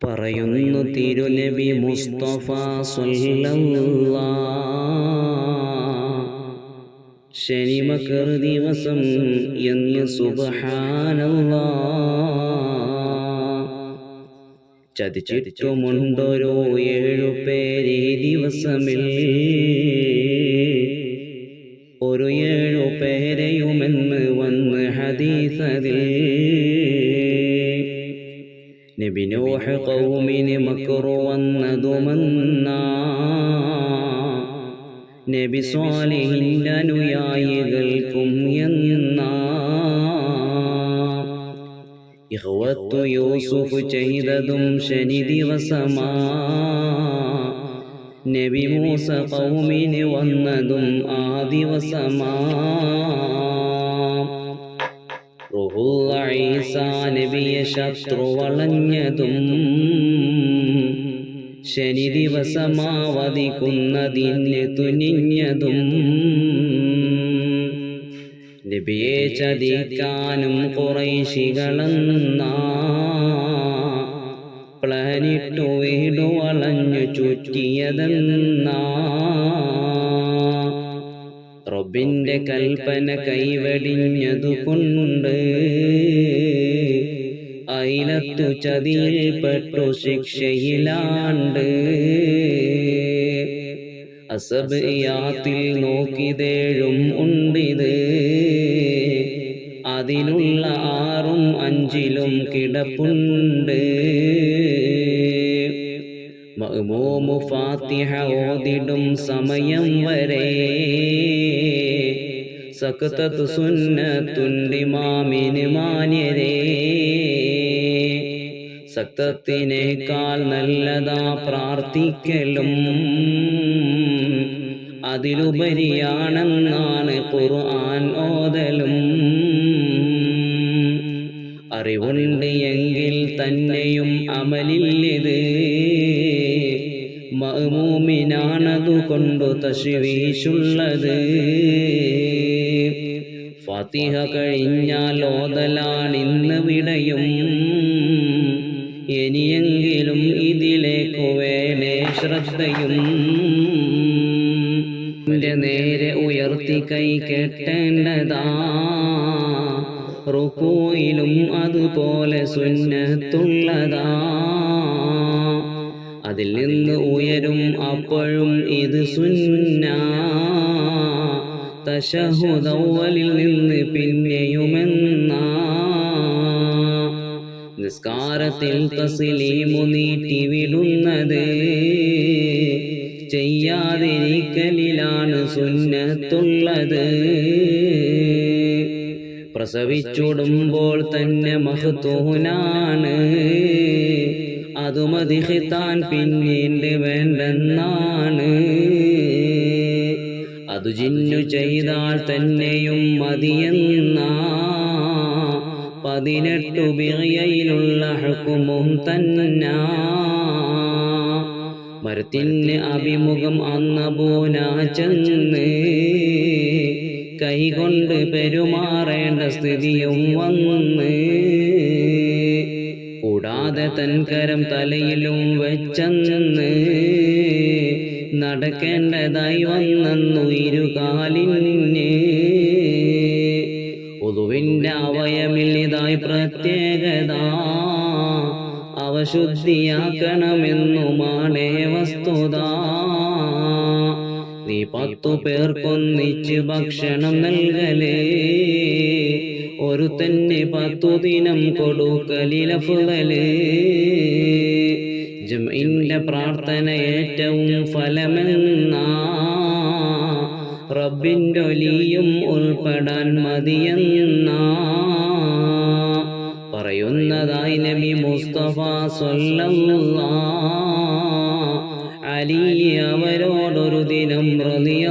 പറയുന്നു തിരുനബി മുസ്തഫ ശനിമക്കർ ദിവസം എന്ന് സുബഹാനല്ല ചതിച്ചിട്ടുമുണ്ടോരോ ഏഴു പേരെ ദിവസമിൽ? ഒരു ഏഴു പേരെയുമെന്ന് വന്ന് ഹദീസതിൽ നബിനോഹ കൗമിന് മക്കറു വന്നതുമെന്നാ. നബി സ്വാലിഹിന്റെ അനുയായികൾക്കും എന്നാ. ഇഹ്വത്തു യൂസുഫ് ചെയ്തതും ശനി ദിവസമാ. നബി മൂസ കൗമിന് വന്നതും ആ ദിവസമാ. റുഹുള്ള നബിയെ ശത്രു വളഞ്ഞതും ശനി ദിവസമാവധിക്കുന്നതിന് തുനിഞ്ഞതും നബിയെ ചതിക്കാനും കുറൈശികളെന്നാ പ്ലാനിട്ടു വീടു വളഞ്ഞു ചുറ്റിയതെന്നാ റബ്ബിന്റെ കൽപ്പന കൈവടിഞ്ഞതുകൊണ്ട് അയിലത്തു ചതിയിൽപ്പെട്ടു ശിക്ഷയിലാണ്ട്. അസബിയാത്തിൽ നോക്കിതേഴും ഉണ്ടിത്. അതിലുള്ള ആറും അഞ്ചിലും കിടപ്പുണ്ട്. മഅ്മൂമു ഫാത്തിഹ ഓതിടും സമയം വരെ. സക്തത്ത് സുന്നത്തുണ്ടിമാമിന് മാന്യരേ സക്തത്തിനേക്കാൾ നല്ലതാ പ്രാർത്ഥിക്കലും. അതിലുപരിയാണെന്നാണ് ഖുർആൻ ഓതലും. അറിവുണ്ട് എങ്കിൽ തന്നെയും അമലില്ലിത്. മഅ്മൂമിനാണതു കൊണ്ടു ഫാത്തിഹ കഴിഞ്ഞാൽ ഓതലാണിന്ന് വിടയും. ഇനിയെങ്കിലും ഇതിലേക്കു വേണേ ശ്രദ്ധയും. എന്റെ നേരെ ഉയർത്തി കൈ കെട്ടേണ്ടതാ. റുക്കോയിലും അതുപോലെ സുന്നത്തുള്ളതാ. അതിൽ നിന്ന് ഉയരും അപ്പോഴും ഇത് സുന്ന. തശഹുദൗവലിൽ നിന്ന് പിന്നെയുമെന്നാ. നിസ്കാരത്തിൽ തസ്ലീമു നീട്ടി വിടുന്നത് ചെയ്യാതിരിക്കലിലാണ് സുന്നത്തുള്ളത്. പ്രസവിച്ചുടുമ്പോൾ തന്നെ മഹത്തൂനാണ് അതുമതിഹിത്താൻ പിന്നീട് വേണ്ടെന്നാണ്. അതു ജിന്നു ചെയ്താൽ തന്നെയും മതിയെന്ന. പതിനെട്ടു ബിയയിലുള്ള ഹുക്കുമും തന്ന. മരത്തിന് അഭിമുഖം അന്നപൂന ചെന്ന് കൈകൊണ്ട് പെരുമാറേണ്ട സ്ഥിതിയും വന്ന്. കൂടാതെ തൻകരം തലയിലും വെച്ചെന്ന് നടക്കേണ്ടതായി വന്നു ഇരുകാലിന് ഒതുവിന്റെ അവയമിൽ ഇതായി പ്രത്യേകത. അവശുദ്ധിയാക്കണമെന്നുമാണ് വസ്തുത. നീ പത്തു പേർക്കൊന്നിച്ച് ഭക്ഷണം നൽകലേ. ഒരു തന്നെ പത്തു ദിനം കൊടുക്കലിലഫുതൽ. ജംഇന്റെ പ്രാർത്ഥന ഏറ്റവും ഫലമെന്ന? റബ്ബിന്റെ ഒലിയും ഉൾപ്പെടാൻ മതിയെന്ന? പറയുന്നതായി നബി മുസ്തഫ സല്ലല്ലാ അലി അവരോടൊരു ദിനം റതി